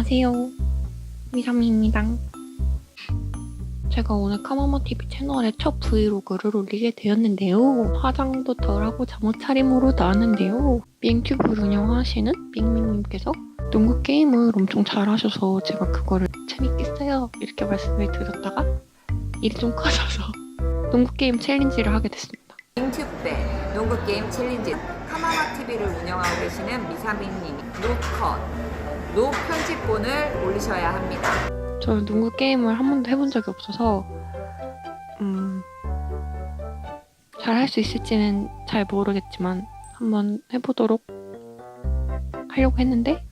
안녕하세요. 미삼이입니다. 제가 오늘 카마마TV 채널에 첫 브이로그를 올리게 되었는데요. 화장도 덜하고 잠옷 차림으로 나왔는데요. 밍튜브를 운영하시는 밍밍님께서 농구 게임을 엄청 잘하셔서 제가 그거를 재밌겠어요 이렇게 말씀을 드렸다가 일이 좀 커져서 농구 게임 챌린지를 하게 됐습니다. 잉튜브 농구 게임 챌린지 카마마 TV를 운영하고 계시는 미사민님 노컷 노 편집본을 올리셔야 합니다. 저는 농구 게임을 한 번도 해본 적이 없어서 음, 잘 할 수 있을지는 잘 모르겠지만 한번 해보도록 하려고 했는데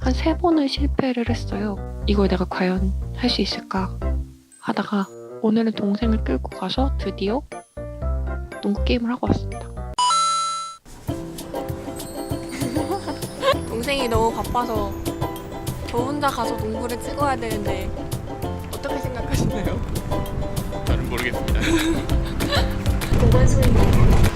한 세 번을 실패를 했어요. 이걸 내가 과연 할 수 있을까 하다가 오늘은 동생을 끌고 가서 드디어 농구 게임을 하고 왔습니다. 동생이 너무 바빠서 저 혼자 가서 농구를 찍어야 되는데 어떻게 생각하시나요? 저는 모르겠습니다. 동생이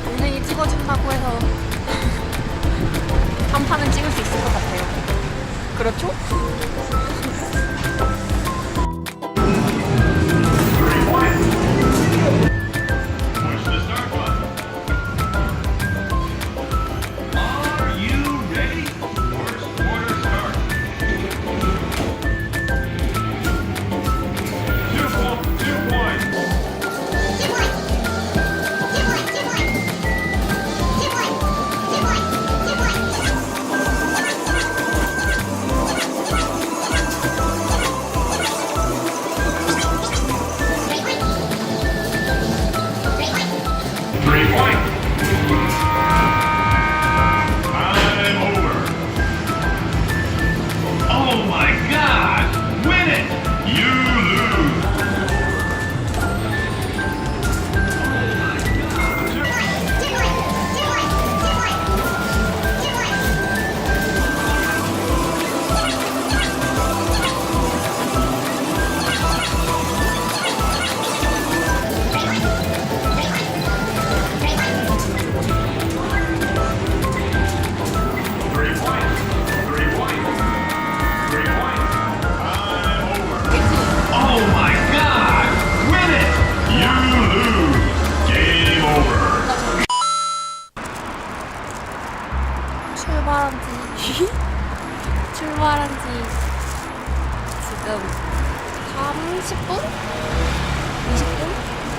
출발한 지 출발한 지 지금 30분? 20분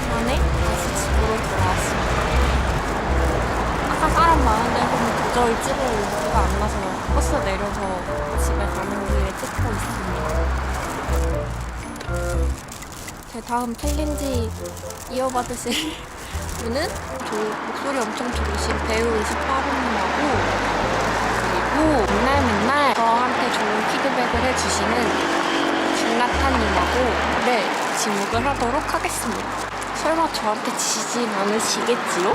만에 다시 집으로 돌아왔습니다. 아까 사람 많은 데서는 도저히 찍을 용기가 안 나서 버스 내려서 집에 가는 길에 찍고 있습니다. 제 다음 챌린지 이어받으실 분은 저 목소리 엄청 좋으신 배우 28호 좋은 피드백을 해주시는 준나타님하고 네 지목을 하도록 하겠습니다. 설마 저한테 지진 않으시겠지요?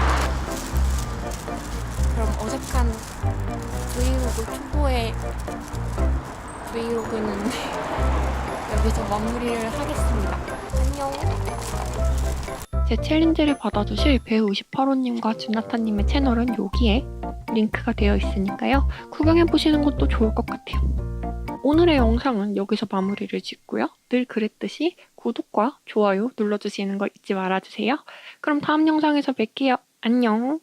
그럼 어색한 브이로그 초보의 브이로그는 여기서 마무리를 하겠습니다. 안녕. 제 챌린지를 받아주실 배우 28호님과 준나타님의 채널은 여기에 링크가 되어 있으니까요. 구경해보시는 것도 좋을 것 같아요. 오늘의 영상은 여기서 마무리를 짓고요. 늘 그랬듯이 구독과 좋아요 눌러주시는 거 잊지 말아주세요. 그럼 다음 영상에서 뵐게요. 안녕!